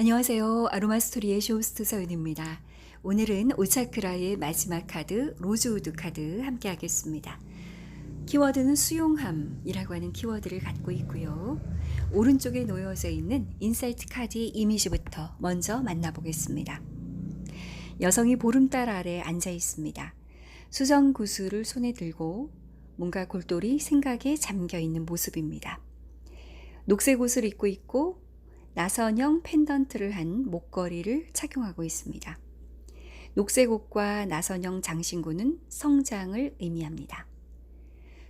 안녕하세요. 아로마 스토리의 쇼호스트 서윤입니다. 오늘은 오차크라의 마지막 카드 로즈우드 카드 함께 하겠습니다. 키워드는 수용함이라고 하는 키워드를 갖고 있고요. 오른쪽에 놓여져 있는 인사이트 카드의 이미지부터 먼저 만나보겠습니다. 여성이 보름달 아래 앉아 있습니다. 수정 구슬을 손에 들고 뭔가 골똘히 생각에 잠겨 있는 모습입니다. 녹색 옷을 입고 있고 나선형 펜던트를 한 목걸이를 착용하고 있습니다. 녹색 옷과 나선형 장신구는 성장을 의미합니다.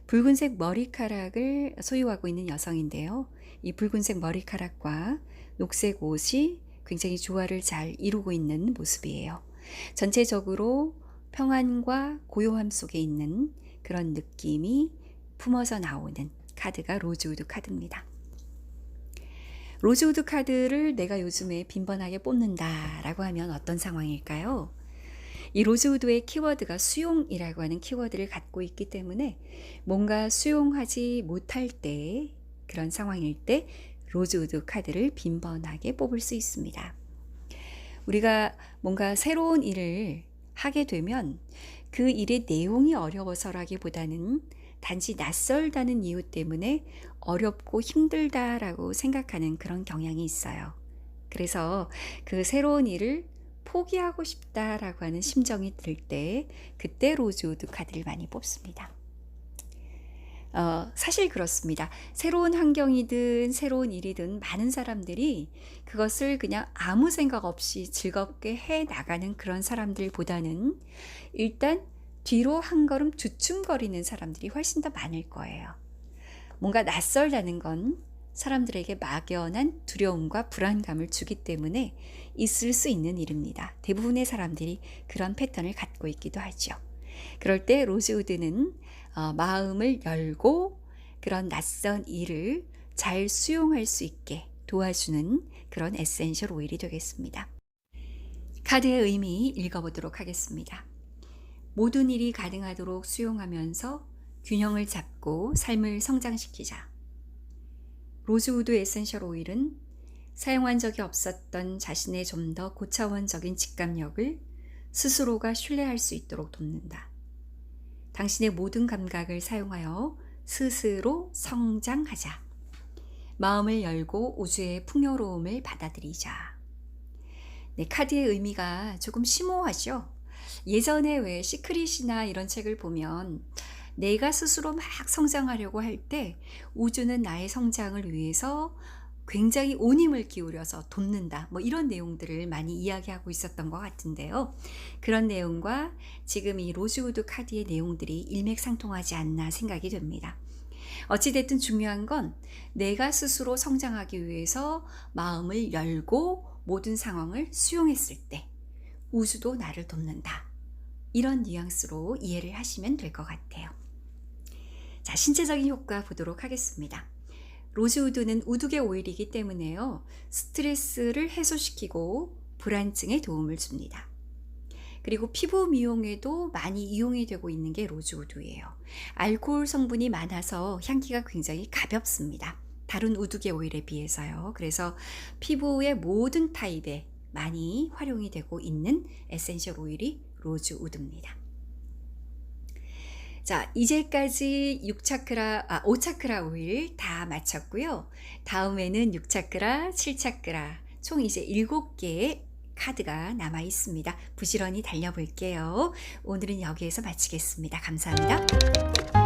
붉은색 머리카락을 소유하고 있는 여성인데요. 이 붉은색 머리카락과 녹색 옷이 굉장히 조화를 잘 이루고 있는 모습이에요. 전체적으로 평안과 고요함 속에 있는 그런 느낌이 품어져 나오는 카드가 로즈우드 카드입니다. 로즈우드 카드를 내가 요즘에 빈번하게 뽑는다 라고 하면 어떤 상황일까요? 이 로즈우드의 키워드가 수용이라고 하는 키워드를 갖고 있기 때문에 뭔가 수용하지 못할 때 그런 상황일 때 로즈우드 카드를 빈번하게 뽑을 수 있습니다. 우리가 뭔가 새로운 일을 하게 되면 그 일의 내용이 어려워서라기보다는 단지 낯설다는 이유 때문에 어렵고 힘들다라고 생각하는 그런 경향이 있어요. 그래서 그 새로운 일을 포기하고 싶다라고 하는 심정이 들 때 그때 로즈우드 카드를 많이 뽑습니다. 어, 사실 그렇습니다. 새로운 환경이든 새로운 일이든 많은 사람들이 그것을 그냥 아무 생각 없이 즐겁게 해 나가는 그런 사람들보다는 일단 뒤로 한 걸음 주춤거리는 사람들이 훨씬 더 많을 거예요. 뭔가 낯설다는 건 사람들에게 막연한 두려움과 불안감을 주기 때문에 있을 수 있는 일입니다. 대부분의 사람들이 그런 패턴을 갖고 있기도 하죠. 그럴 때 로즈우드는 어, 마음을 열고 그런 낯선 일을 잘 수용할 수 있게 도와주는 그런 에센셜 오일이 되겠습니다. 카드의 의미 읽어보도록 하겠습니다. 모든 일이 가능하도록 수용하면서 균형을 잡고 삶을 성장시키자. 로즈우드 에센셜 오일은 사용한 적이 없었던 자신의 좀 더 고차원적인 직감력을 스스로가 신뢰할 수 있도록 돕는다. 당신의 모든 감각을 사용하여 스스로 성장하자. 마음을 열고 우주의 풍요로움을 받아들이자. 네, 카드의 의미가 조금 심오하죠? 예전에 왜 시크릿이나 이런 책을 보면 내가 스스로 막 성장하려고 할 때 우주는 나의 성장을 위해서 굉장히 온 힘을 기울여서 돕는다. 뭐 이런 내용들을 많이 이야기하고 있었던 것 같은데요. 그런 내용과 지금 이 로즈우드 카드의 내용들이 일맥상통하지 않나 생각이 됩니다. 어찌됐든 중요한 건 내가 스스로 성장하기 위해서 마음을 열고 모든 상황을 수용했을 때 우주도 나를 돕는다. 이런 뉘앙스로 이해를 하시면 될 것 같아요. 자, 신체적인 효과 보도록 하겠습니다. 로즈우드는 우두의 오일이기 때문에요. 스트레스를 해소시키고 불안증에 도움을 줍니다. 그리고 피부 미용에도 많이 이용이 되고 있는 게 로즈우드예요. 알코올 성분이 많아서 향기가 굉장히 가볍습니다. 다른 우두의 오일에 비해서요. 그래서 피부의 모든 타입에 많이 활용이 되고 있는 에센셜 오일이 로즈 우드입니다. 자, 이제까지 6차크라, 아, 5차크라 오일 다 마쳤고요. 다음에는 6차크라, 7차크라, 총 이제 7개의 카드가 남아 있습니다. 부지런히 달려볼게요. 오늘은 여기에서 마치겠습니다. 감사합니다.